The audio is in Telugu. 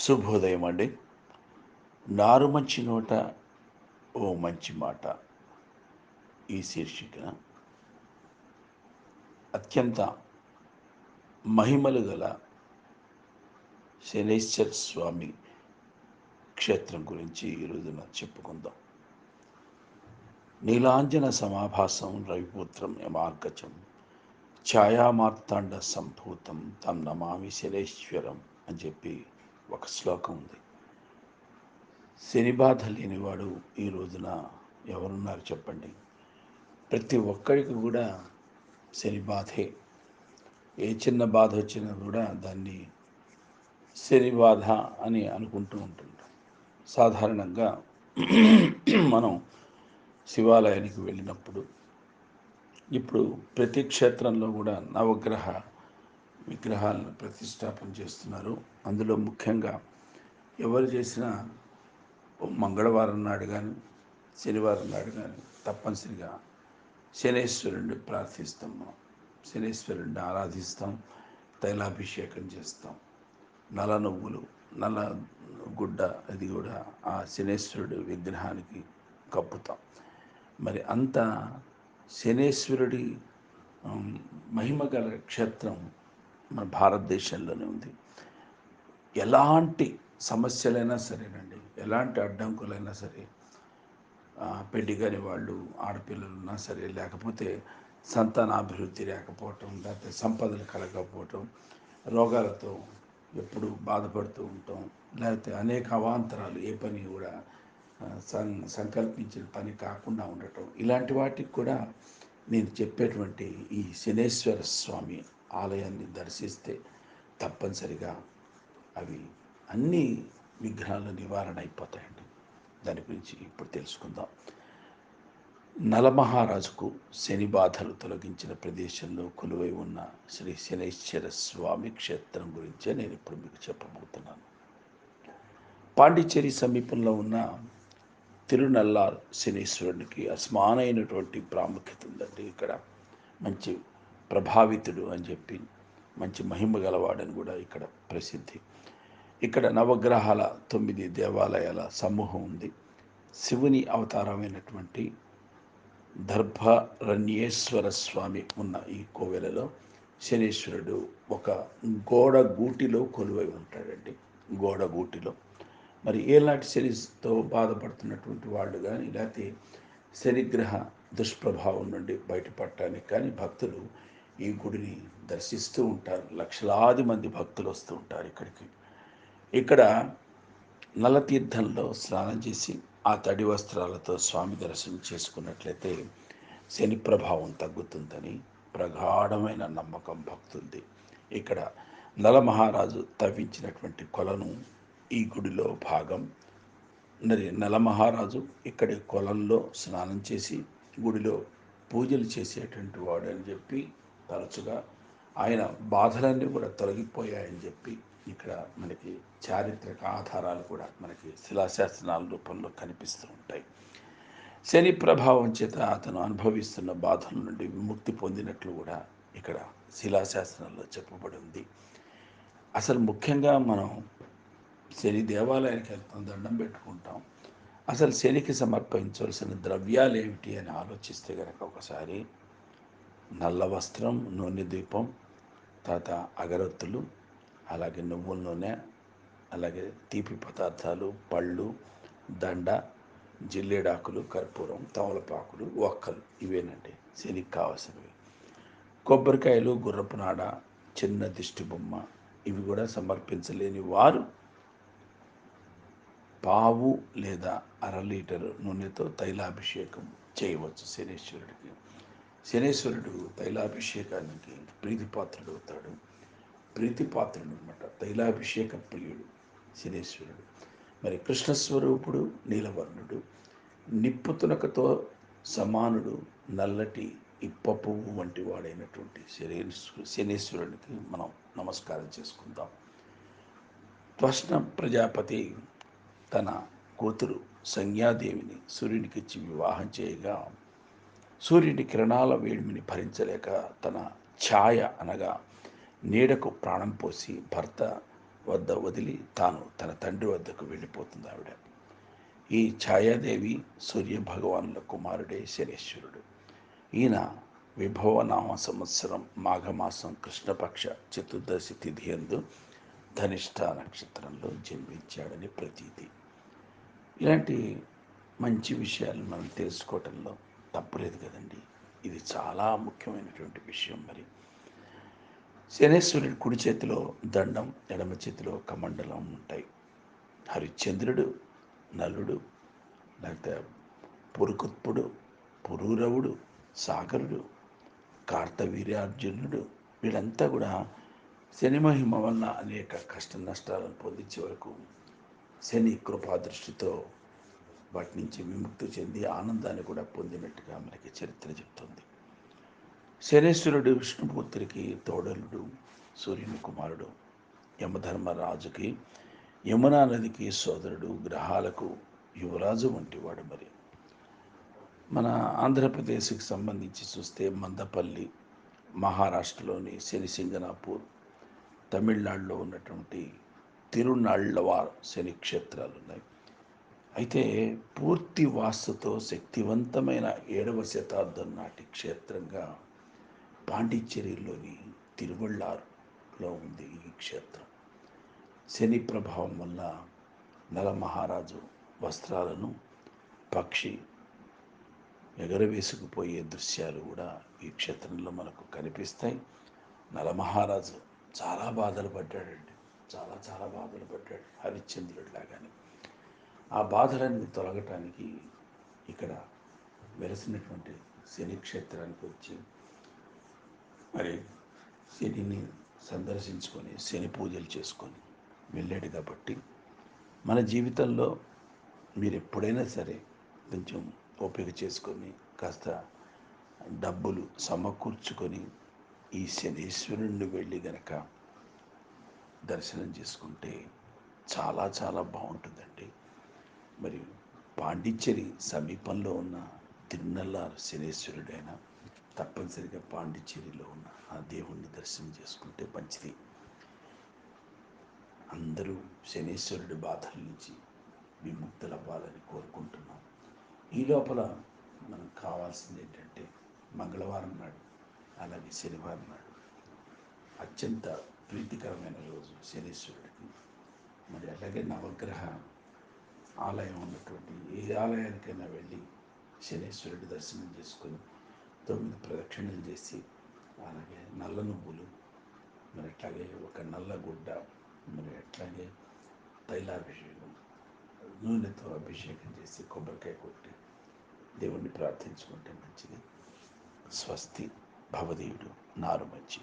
శుభోదయం అండి. నారు మంచి నోట ఓ మంచి మాట. ఈ శీర్షికన అత్యంత మహిమలు గల శనేశ్వర స్వామి క్షేత్రం గురించి ఈ రోజున చెప్పుకుందాం. నీలాంజన సమాభాసం రవిపుత్రం యమార్గజం ఛాయామార్తాండ సంభూతం తం నమామి శనేశ్వరం అని చెప్పి ఒక శ్లోకం ఉంది. శని బాధ లేనివాడు ఈ రోజున ఎవరున్నారు చెప్పండి? ప్రతి ఒక్కరికి కూడా శని బాధే. ఏ చిన్న బాధ వచ్చినా కూడా దాన్ని శని బాధ అని అనుకుంటూ ఉంటుంటాం సాధారణంగా మనం శివాలయానికి వెళ్ళినప్పుడు ఇప్పుడు ప్రతి క్షేత్రంలో కూడా నవగ్రహ విగ్రహాలను ప్రతిష్టాపన చేస్తున్నారు. అందులో ముఖ్యంగా ఎవరు చేసినా మంగళవారం నాడు కానీ శనివారం నాడు కానీ తప్పనిసరిగా శనేశ్వరుణ్ణి ప్రార్థిస్తాం మనం. శనేశ్వరుణ్ణి ఆరాధిస్తాం తైలాభిషేకం చేస్తాం. నల నువ్వులు నల్ల గుడ్డ అది కూడా ఆ శనేశ్వరుడు విగ్రహానికి కప్పుతాం. మరి అంత శనేశ్వరుడి మహిమ గల క్షేత్రం మన భారతదేశంలోనే ఉంది. ఎలాంటి సమస్యలైనా సరేనండి. ఎలాంటి అడ్డంకులైనా సరే పెళ్ళి కాని వాళ్ళు ఆడపిల్లలు ఉన్నా సరే లేకపోతే సంతానాభివృద్ధి లేకపోవటం లేకపోతే సంపదలు కలగకపోవటం రోగాలతో ఎప్పుడు బాధపడుతూ ఉంటాం లేకపోతే అనేక అవాంతరాలు ఏ పని కూడా సం సంకల్పించిన పని కాకుండా ఉండటం ఇలాంటి వాటికి కూడా నేను చెప్పేటువంటి ఈ శనేశ్వర స్వామి ఆలయాన్ని దర్శిస్తే తప్పనిసరిగా అవి అన్ని విఘ్నాలు నివారణ అయిపోతాయండి. దాని గురించి ఇప్పుడు తెలుసుకుందాం. నలమహారాజుకు శని బాధలు తొలగించిన ప్రదేశంలో కొలువై ఉన్న శ్రీ శనేశ్వర స్వామి క్షేత్రం గురించే నేను ఇప్పుడు మీకు చెప్పబోతున్నాను. పాండిచ్చేరి సమీపంలో ఉన్న తిరునల్లార్ శనీశ్వరునికి అసమానైనటువంటి ప్రాముఖ్యత ఉందండి. ఇక్కడ మంచి ప్రభావితుడు అని చెప్పి మంచి మహిమ గలవాడని కూడా ఇక్కడ ప్రసిద్ధి. ఇక్కడ నవగ్రహాల తొమ్మిది దేవాలయాల సమూహం ఉంది. శివుని అవతారమైనటువంటి దర్భరణ్యేశ్వర స్వామి ఉన్న ఈ కోవెలలో శనీశ్వరుడు ఒక గోడ గూటిలో కొలువై ఉంటాడండి. గోడ గూటిలో. మరి ఏలాంటి శనితో బాధపడుతున్నటువంటి వాళ్ళు కానీ లేకపోతే శనిగ్రహ దుష్ప్రభావం నుండి బయటపడటానికి కానీ భక్తులు ఈ గుడిని దర్శిస్తూ ఉంటారు. లక్షలాది మంది భక్తులు వస్తూ ఉంటారు ఇక్కడికి. ఇక్కడ నల్లతీర్థంలో స్నానం చేసి ఆ తడి వస్త్రాలతో స్వామి దర్శనం చేసుకున్నట్లయితే శని ప్రభావం తగ్గుతుందని ప్రగాఢమైన నమ్మకం భక్తుంది. ఇక్కడ నలమహారాజు తవ్వించినటువంటి కొలను ఈ గుడిలో భాగం. మరి నలమహారాజు ఇక్కడి కొలంలో స్నానం చేసి గుడిలో పూజలు చేసేటువంటి వాడు అని చెప్పి తరచుగా ఆయన బాధలన్నీ కూడా తొలగిపోయాయని చెప్పి ఇక్కడ మనకి చారిత్రక ఆధారాలు కూడా మనకి శిలాశాసనాల రూపంలో కనిపిస్తూ ఉంటాయి. శని ప్రభావం చేత అతను అనుభవిస్తున్న బాధల నుండి విముక్తి పొందినట్లు కూడా ఇక్కడ శిలాశాసనంలో చెప్పబడి ఉంది. అసలు ముఖ్యంగా మనం శని దేవాలయానికి వెళ్తాం దండం పెట్టుకుంటాం. అసలు శనికి సమర్పించవలసిన ద్రవ్యాలు ఏమిటి అని ఆలోచిస్తే కనుక ఒకసారి నల్ల వస్త్రం నూనె దీపం తర్వాత అగరత్తులు అలాగే నువ్వుల నూనె అలాగే తీపి పదార్థాలు పళ్ళు దండ జిల్లేడాకులు కర్పూరం తమలపాకులు ఒక్కలు ఇవేనండి. శనికి కావాల్సినవి. కొబ్బరికాయలు గుర్రపు నాడ చిన్న దిష్టి బొమ్మ ఇవి కూడా సమర్పించలేని వారు పావు లేదా అర లీటరు నూనెతో తైలాభిషేకం చేయవచ్చు శనేశ్వరుడికి. శనేశ్వరుడు తైలాభిషేకానికి ప్రీతిపాత్రుడు అవుతాడు. ప్రీతిపాత్రుడు అనమాట తైలాభిషేక ప్రియుడు శనేశ్వరుడు. మరి కృష్ణస్వరూపుడు నీలవర్ణుడు నిప్పు తునకతో సమానుడు నల్లటి ఇప్ప పువ్వు వంటి వాడైనటువంటి శనేశ్వరుడికి మనం నమస్కారం చేసుకుందాం. త్వష్ణ ప్రజాపతి తన కూతురు సంజ్ఞాదేవిని సూర్యునికిచ్చి వివాహం చేయగా సూర్యుని కిరణాల వేడిమిని భరించలేక తన ఛాయ అనగా నీడకు ప్రాణం పోసి భర్త వద్ద వదిలి తాను తన తండ్రి వద్దకు వెళ్ళిపోతుంది ఆవిడ. ఈ ఛాయాదేవి సూర్య భగవానుల కుమారుడే శనేశ్వరుడు. ఈయన విభవనామ సంవత్సరం మాఘమాసం కృష్ణపక్ష చతుర్దశి తిథి ఎందు ధనిష్ట నక్షత్రంలో జన్మించాడని ప్రతీతి. ఇలాంటి మంచి విషయాలు మనం తెలుసుకోవటంలో తప్పలేదు కదండి. ఇది చాలా ముఖ్యమైనటువంటి విషయం మరి. శనేశ్వరుడి కుడి చేతిలో దండం ఎడమ చేతిలో కమండలం ఉంటాయి. హరిశ్చంద్రుడు నలుడు లేకపోతే పురుకుత్పుడు పురూరవుడు సాగరుడు కార్తవీర్యార్జునుడు వీళ్ళంతా కూడా శని మహిమ వలన అనేక కష్ట నష్టాలను పొందించే వరకు శని కృపాదృష్టితో వాటి నుంచి విముక్తి చెంది ఆనందాన్ని కూడా పొందినట్టుగా మనకి చరిత్ర చెప్తుంది. శనేశ్వరుడు విష్ణుమూర్తికి తోడలుడు సూర్యుని కుమారుడు యమధర్మరాజుకి యమునా నదికి సోదరుడు గ్రహాలకు యువరాజు వంటివాడు మరి. మన ఆంధ్రప్రదేశ్కి సంబంధించి చూస్తే మందపల్లి మహారాష్ట్రలోని శనిసింగనాపూర్ తమిళనాడులో ఉన్నటువంటి తిరునాళ్ళవార్ శని క్షేత్రాలు ఉన్నాయి అయితే పూర్తి వాస్తుతో శక్తివంతమైన ఏడవ శతాబ్దం నాటి క్షేత్రంగా పాండిచ్చేరిలోని తిరువళ్ళారులో ఉంది ఈ క్షేత్రం. శని ప్రభావం వల్ల నలమహారాజు వస్త్రాలను పక్షి ఎగరవేసుకుపోయే దృశ్యాలు కూడా ఈ క్షేత్రంలో మనకు కనిపిస్తాయి. నలమహారాజు చాలా బాధలు పడ్డాడండి. చాలా చాలా బాధలు పడ్డాడు. హరిశ్చంద్రుడు లాగానే. ఆ బాధలన్నీ తొలగటానికి ఇక్కడ వెలసినటువంటి శని క్షేత్రానికి వచ్చి మరి శనిని సందర్శించుకొని శని పూజలు చేసుకొని వెళ్ళాడు కాబట్టి మన జీవితంలో మీరు ఎప్పుడైనా సరే కొంచెం ఓపిక చేసుకొని కాస్త డబ్బులు సమకూర్చుకొని ఈ శనీశ్వరుణ్ణి వెళ్ళి గనక దర్శనం చేసుకుంటే చాలా చాలా బాగుంటుందండి. మరి పాండిచ్చేరి సమీపంలో ఉన్న తిరునల్లారు శనేశ్వరుడైన తప్పనిసరిగా పాండిచ్చేరిలో ఉన్న ఆ దేవుణ్ణి దర్శనం చేసుకుంటే మంచిది. అందరూ శనేశ్వరుడి బాధల నుంచి విముక్తులవ్వాలని కోరుకుంటున్నాం. ఈ లోపల మనకు కావాల్సింది ఏంటంటే మంగళవారం నాడు అలాగే శనివారం నాడు అత్యంత ప్రీతికరమైన రోజు శనేశ్వరుడికి. మరి అలాగే నవగ్రహ ఆలయం ఉన్నటువంటి ఏ ఆలయానికైనా వెళ్ళి శనీశ్వరుడి దర్శనం చేసుకొని తొమ్మిది ప్రదక్షిణలు చేసి అలాగే నల్ల నువ్వులు మరి అట్లాగే ఒక నల్ల గుడ్డ మరి అట్లాగే తైలాభిషేకం నూనెతో అభిషేకం చేసి కొబ్బరికాయ కొట్టి దేవుణ్ణి ప్రార్థించుకుంటే మంచిది. స్వస్తి. భవదేవుడు. నారు మంచి